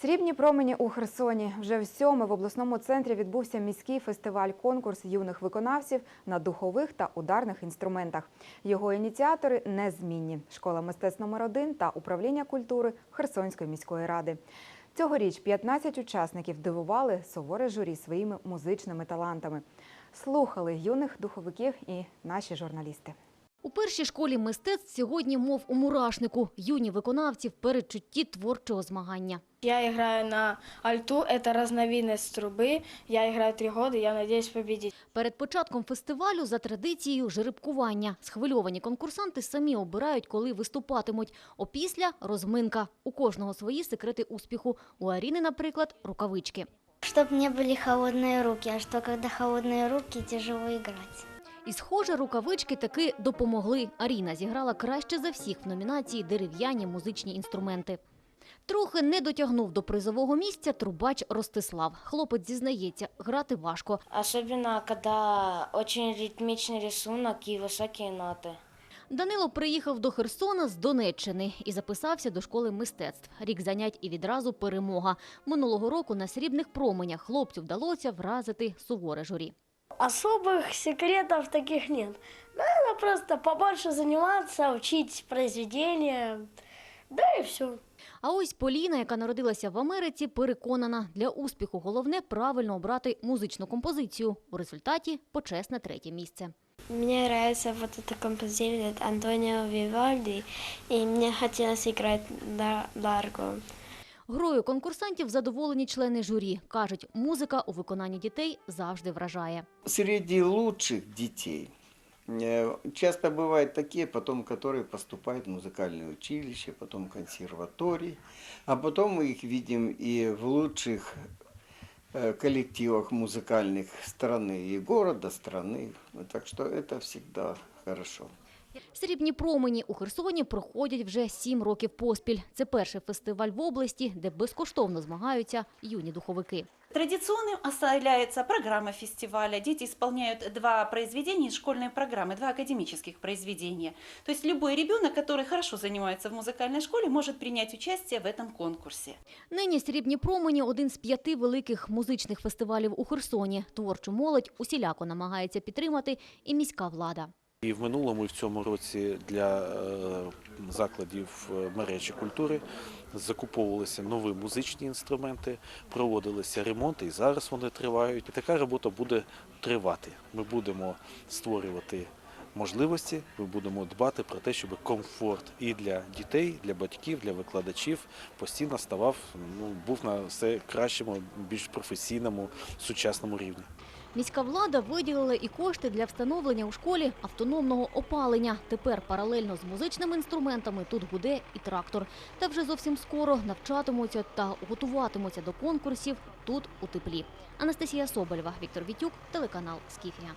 Срібні промені у Херсоні. Вже в сьоме в обласному центрі відбувся міський фестиваль-конкурс юних виконавців на духових та ударних інструментах. Його ініціатори незмінні – школа мистецтв номер 1 та управління культури Херсонської міської ради. Цьогоріч 15 учасників дивували суворе журі своїми музичними талантами. Слухали юних духовиків і наші журналісти. У першій школі мистецтв сьогодні мов у мурашнику. Юні виконавці в передчутті творчого змагання. Я играю на альту, это разновидность трубы. Я играю три года, я надеюсь победить. Перед початком фестивалю за традицією жеребкування. Схвильовані конкурсанти самі обирають, коли виступатимуть. Опісля – розминка. У кожного свої секрети успіху. У Аріни, наприклад, рукавички. Чтоб не были холодные руки, а что когда холодные руки, тяжело играть. І, схоже, рукавички таки допомогли. Аріна зіграла краще за всіх в номінації «Дерев'яні музичні інструменти». Трохи не дотягнув до призового місця трубач Ростислав. Хлопець зізнається, грати важко. Особенно, когда очень ритмичный рисунок и высокие ноты. Данило приїхав до Херсона з Донеччини і записався до школи мистецтв. Рік занять і відразу перемога. Минулого року на срібних променях хлопцю вдалося вразити суворе журі. Особых секретов таких нет. Надо просто побольше заниматься, учить произведения, да и все. А ось Поліна, яка народилася в Америці, переконана, для успіху головне правильно обрати музичну композицію. У результаті почесне третє місце. Мне нравится вот эта композиция от Антонио Вивальди, и мне хотелось играть Ларго. Грою конкурсантів задоволені члени журі. Кажуть, музика у виконанні дітей завжди вражає. Среди лучших детей э, часто бывают такие, потом которые поступают в музыкальное училище, потом в консерватории, а потом мы их видим и в лучших э, коллективах музыкальных страны и города, страны. Так что это всегда хорошо. Срібні промені у Херсоні проходять вже сім років поспіль. Це перший фестиваль в області, де безкоштовно змагаються юні духовики. Традиционным оставляется программа фестиваля. Дети исполняют два произведения из школьной программы, два академических произведения. То есть любой ребенок, который хорошо занимается в музыкальной школе, может принять участие в этом конкурсе. Нині срібні промені один з п'яти великих музичних фестивалів у Херсоні. Творчу молодь усіляко намагається підтримати і міська влада. І в минулому, і в цьому році для е, закладів е, мережі культури закуповувалися нові музичні інструменти, проводилися ремонти, і зараз вони тривають. Така робота буде тривати. Ми будемо створювати можливості, ми будемо дбати про те, щоб комфорт і для дітей, для батьків, для викладачів постійно ставав, ну, був на все кращому, більш професійному, сучасному рівні. Міська влада виділила і кошти для встановлення у школі автономного опалення. Тепер паралельно з музичними інструментами тут гуде і трактор. Та вже зовсім скоро навчатимуться та готуватимуться до конкурсів тут у теплі. Анастасія Соболєва, Віктор Вітюк, телеканал Скіфія.